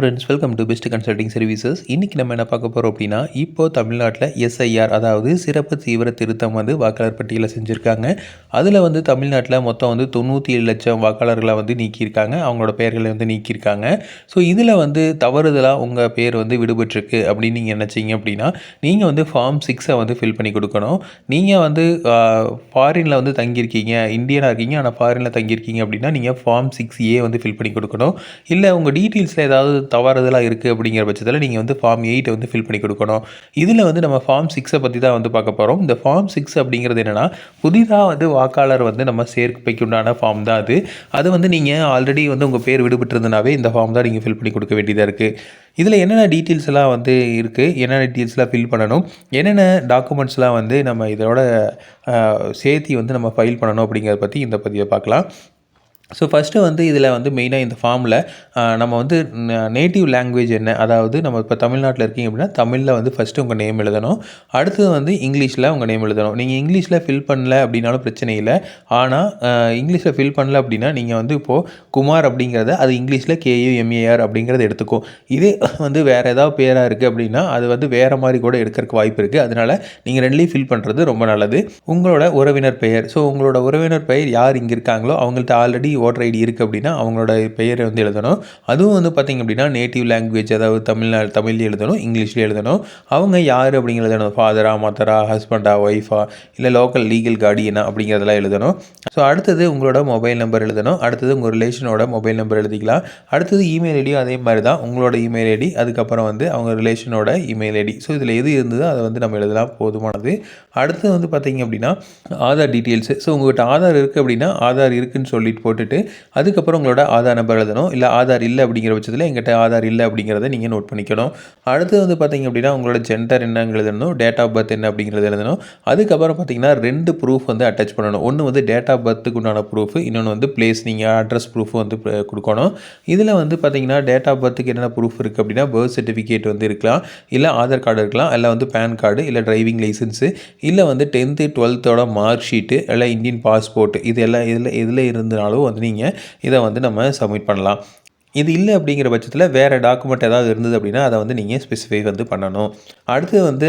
Friends welcome to best consulting services இன்றைக்கி நம்ம என்ன பார்க்க போகிறோம் அப்படின்னா இப்போ தமிழ்நாட்டில் எஸ்ஐஆர் அதாவது சிறப்பு தீவிர திருத்தம் வந்து வாக்காளர் பட்டியலில் செஞ்சுருக்காங்க. அதில் வந்து தமிழ்நாட்டில் மொத்தம் வந்து தொண்ணூற்றி ஏழு லட்சம் வாக்காளர்களை வந்து நீக்கியிருக்காங்க. அவங்களோட பெயர்களை வந்து நீக்கியிருக்காங்க. ஸோ இதில் வந்து தவறுதலாக உங்கள் பேர் வந்து விடுபட்டிருக்கு அப்படின்னு நீங்கள் நினச்சிங்க அப்படின்னா நீங்கள் வந்து ஃபார்ம் சிக்ஸை வந்து ஃபில் பண்ணி கொடுக்கணும். நீங்கள் வந்து ஃபாரினில் வந்து தங்கியிருக்கீங்க இந்தியனாக இருக்கீங்க ஆனால் ஃபாரினில் தங்கியிருக்கீங்க அப்படின்னா நீங்கள் ஃபார்ம் சிக்ஸ் ஏ வந்து ஃபில் பண்ணி கொடுக்கணும். இல்லை உங்கள் டீட்டெயில்ஸில் ஏதாவது தவறுதலாக இருக்குது அப்படிங்கிற பட்சத்தில் நீங்கள் வந்து ஃபார்ம் எயிட்டை வந்து ஃபில் பண்ணி கொடுக்கணும். இதில் வந்து நம்ம ஃபார்ம் சிக்ஸை பற்றி தான் வந்து பார்க்க போகிறோம் இந்த ஃபார்ம் சிக்ஸ் அப்படிங்கிறது என்னென்னா புதிதாக வந்து வாக்காளர் வந்து நம்ம சேர்க்கைக்கு உண்டான ஃபார்ம் தான் அது. அது வந்து நீங்கள் ஆல்ரெடி வந்து உங்கள் பேர் விடுபட்டிருந்தனாவே இந்த ஃபார்ம் தான் நீங்கள் ஃபில் பண்ணி கொடுக்க வேண்டியதாக இருக்குது இதில் என்னென்ன டீட்டெயில்ஸ் எல்லாம் வந்து இருக்குது என்னென்ன டீட்டெயில்ஸ்லாம் ஃபில் பண்ணணும் என்னென்ன டாக்குமெண்ட்ஸ்லாம் வந்து நம்ம இதோட சேர்த்தி வந்து நம்ம ஃபைல் பண்ணணும் அப்படிங்கிறத பற்றி இந்த பதிவை பார்க்கலாம். ஸோ ஃபஸ்ட்டு வந்து இதில் வந்து மெயினாக இந்த ஃபார்மில் நம்ம வந்து நேட்டிவ் லாங்குவேஜ் என்ன? அதாவது நம்ம இப்போ தமிழ்நாட்டில் இருக்கீங்க அப்படின்னா தமிழில் வந்து ஃபஸ்ட்டு உங்கள் நேம் எழுதணும். அடுத்தது வந்து இங்கிலீஷில் உங்கள் நேம் எழுதணும். நீங்கள் இங்கிலீஷில் ஃபில் பண்ணல அப்படின்னாலும் பிரச்சனை இல்லை. ஆனால் இங்கிலீஷில் ஃபில் பண்ணல அப்படின்னா நீங்கள் வந்து இப்போது குமார் அப்படிங்கிறத அது இங்கிலீஷில் கேயூ எம்ஏஆர் அப்படிங்கிறத எடுத்துக்கும். இதே வந்து வேறு ஏதாவது பேராக இருக்குது அப்படின்னா அது வந்து வேறு மாதிரி கூட எடுக்கிறதுக்கு வாய்ப்பு இருக்குது அதனால் நீங்கள் ரெண்டுலேயும் ஃபில் பண்ணுறது ரொம்ப நல்லது. உங்களோட உறவினர் பெயர். ஸோ உங்களோட உறவினர் பெயர் யார் இங்கே இருக்காங்களோ அவங்கள்ட்ட ஆல்ரெடி ஓட்டர் ஐடி இருக்குது அப்படின்னா அவங்களோட பெயரை வந்து எழுதணும். அதுவும் வந்து பார்த்திங்க அப்படின்னா நேட்டிவ் லாங்குவேஜ் அதாவது தமிழ்நாடு தமிழ்லேயும் எழுதணும் இங்கிலீஷ்லேயும் எழுதணும். அவங்க யார் அப்படிங்கிறது எழுதணும். ஃபாதரா மதரா ஹஸ்பண்டா ஒய்ஃபா இல்லை லோக்கல் லீகல் கார்டியனா அப்படிங்கிறதெல்லாம் எழுதணும். ஸோ அடுத்தது உங்களோட மொபைல் நம்பர் எழுதணும். அடுத்தது உங்கள் ரிலேஷனோட மொபைல் நம்பர் எழுதிக்கலாம். அடுத்தது இமெயில் ஐடியும் அதே மாதிரி தான். உங்களோட இமெயில் ஐடி அதுக்கப்புறம் வந்து அவங்க ரிலேஷனோட இமெயில் ஐடி ஸோ இதில் எது இருந்ததோ அதை வந்து நம்ம எழுதலாம். போதுமானது. அடுத்தது வந்து பார்த்திங்க அப்படின்னா ஆதார் டீட்டெயில்ஸு ஸோ உங்கள்கிட்ட ஆதார் இருக்குது அப்படின்னா ஆதார் இருக்குதுன்னு சொல்லிட்டு போட்டு போட்டுட்டு அதுக்கப்புறம் உங்களோட ஆதார் நம்பர் எழுதணும். இல்லை ஆதார் இல்லை அப்படிங்கிற பட்சத்தில் எங்கிட்ட ஆதார் இல்லை அப்படிங்கிறத நீங்கள் நோட் பண்ணிக்கணும். அடுத்து வந்து பார்த்திங்க அப்படின்னா உங்களோட ஜென்டர் என்னங்க எழுதணும். டேட் ஆஃப் பர்த் என்ன அப்படிங்கிறது எழுதணும். அதுக்கப்புறம் பார்த்தீங்கன்னா ரெண்டு ப்ரூஃப் வந்து அட்டாச் பண்ணணும். ஒன்று வந்து டேட் ஆஃப் பர்த்துக்கு உண்டான ப்ரூஃப் இன்னொன்று வந்து பிளேஸ் நீங்கள் அட்ரஸ் ப்ரூஃப் வந்து கொடுக்கணும். இதில் வந்து பார்த்தீங்கன்னா டேட் ஆஃப் பர்த்துக்கு என்னென்ன ப்ரூஃப் இருக்குது அப்படின்னா பர்த் சர்டிஃபிகேட் வந்து இருக்கலாம். இல்லை ஆதார் கார்டு இருக்கலாம். இல்லை வந்து பேன் கார்டு இல்லை டிரைவிங் லைசன்ஸு இல்லை வந்து டென்த்து டுவெல்த்தோட மார்க் ஷீட்டு இல்லை இந்தியன் பாஸ்போர்ட் இது எல்லாம் இதில் எதில் இருந்தாலும் வந்து நீங்கள் இதை வந்து நம்ம சப்மிட் பண்ணலாம். இது இல்லை அப்படிங்கிற பட்சத்தில் வேறு டாக்குமெண்ட் ஏதாவது இருந்தது அப்படின்னா அதை வந்து நீங்கள் ஸ்பெசிஃபை வந்து பண்ணணும். அடுத்து வந்து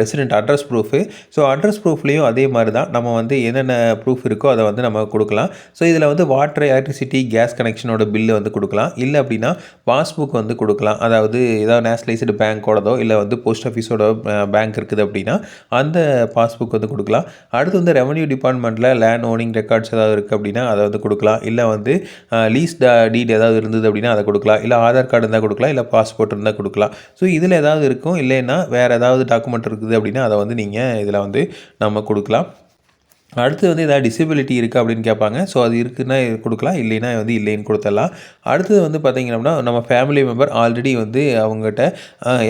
resident address proof so address ப்ரூஃப்லேயும் அதே மாதிரி தான் நம்ம வந்து என்னென்ன ப்ரூஃப் இருக்கோ அதை வந்து நம்ம கொடுக்கலாம். ஸோ இதில் வந்து வாட்டர் எலக்ட்ரிசிட்டி கேஸ் கனெக்ஷனோட பில்லு வந்து கொடுக்கலாம். இல்லை அப்படின்னா பாஸ்புக் வந்து கொடுக்கலாம். அதாவது ஏதாவது நேஷ்னலைஸ்டு பேங்க்கோடதோ இல்லை வந்து போஸ்ட் ஆஃபீஸோட பேங்க் இருக்குது அப்படின்னா அந்த பாஸ்புக் வந்து கொடுக்கலாம். அடுத்து வந்து ரெவன்யூ டிபார்ட்மெண்ட்டில் லேண்ட் ஓனிங் ரெக்கார்ட்ஸ் ஏதாவது இருக்குது அப்படின்னா அதை வந்து கொடுக்கலாம். இல்லை வந்து லீஸ் டீட் ஏதாவது இருந்தது அப்படின்னா அதை கொடுக்கலாம். இல்லை ஆதார் கார்டு இருந்தால் கொடுக்கலாம். இல்லை பாஸ்போர்ட் இருந்தால் கொடுக்கலாம். ஸோ இதில் ஏதாவது இருக்கும்? இல்லைன்னா வேறு ஏதாவது டாக்குமெண்ட் இருக்குது அப்படின்னா அதை வந்து நீங்கள் இதில் வந்து நம்ம கொடுக்கலாம். அடுத்து வந்து ஏதாவது டிசபிலிட்டி இருக்குது அப்படின்னு கேட்பாங்க. ஸோ அது இருக்குன்னா கொடுக்கலாம். இல்லைன்னா வந்து இல்லைன்னு கொடுத்துடலாம். அடுத்தது வந்து பார்த்திங்க அப்படின்னா நம்ம ஃபேமிலி மெம்பர் ஆல்ரெடி வந்து அவங்ககிட்ட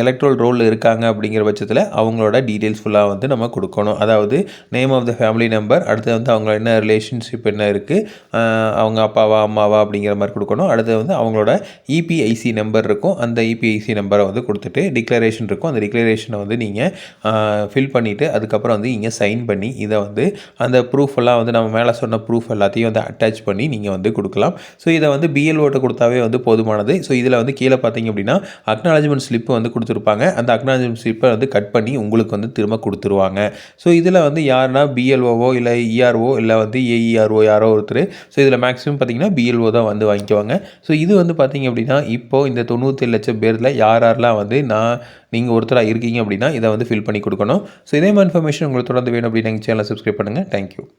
எலக்ட்ரல் ரோலில் இருக்காங்க அப்படிங்கிற பட்சத்தில் அவங்களோட டீட்டெயில்ஸ் ஃபுல்லாக வந்து நம்ம கொடுக்கணும். அதாவது name of the family number அடுத்து வந்து அவங்க என்ன ரிலேஷன்ஷிப் என்ன இருக்குது அவங்க அப்பாவா அம்மாவா அப்படிங்கிற மாதிரி கொடுக்கணும். அடுத்து வந்து அவங்களோட இபிஐசி நம்பர் இருக்கும். அந்த இபிஐசி நம்பரை வந்து கொடுத்துட்டு டிக்ளரேஷன் இருக்கும். அந்த டிக்ளரேஷனை வந்து நீங்கள் ஃபில் பண்ணிவிட்டு அதுக்கப்புறம் வந்து இங்கே சைன் பண்ணி இதை வந்து அந்த ப்ரூஃப் எல்லாம் வந்து நம்ம மேலே சொன்ன ப்ரூஃப் எல்லாத்தையும் வந்து அட்டாச் பண்ணி நீங்கள் வந்து கொடுக்கலாம். ஸோ இதை வந்து பிஎல்ஓட்ட கொடுத்தாவே வந்து போதுமானது. ஸோ இதில் வந்து கீழே பார்த்தீங்க அப்படின்னா அக்னாலஜ்மெண்ட் ஸ்லிப்பு வந்து கொடுத்துருப்பாங்க. அந்த அக்னாலஜ்மெண்ட் ஸ்லிப்பை வந்து கட் பண்ணி உங்களுக்கு வந்து திரும்ப கொடுத்துருவாங்க. ஸோ இதில் வந்து யாருன்னா பிஎல்ஓவோ இல்லை இஆர்ஓ இல்லை வந்து ஏஇஆர்ஓ யாரோ ஒருத்தர். ஸோ இதில் மேக்ஸிமம் பார்த்தீங்கன்னா பிஎல்ஓ தான் வந்து வாங்கிக்குவாங்க. ஸோ இது வந்து பார்த்தீங்க அப்படின்னா இப்போது இந்த தொண்ணூற்றி லட்சம் பேரில் யார் யாரெல்லாம் வந்து நான் நீங்கள் ஒருத்தராக இருக்கீங்க அப்படின்னா இதை வந்து ஃபில் பண்ணி கொடுக்கணும். ஸோ இதே மாதிரி இன்ஃபர்மேஷன் உங்களுக்கு தொடர்ந்து வேணும் அப்படின்னு சேனலை சப்ஸ்கிரைப் பண்ணுங்கள் Thank you.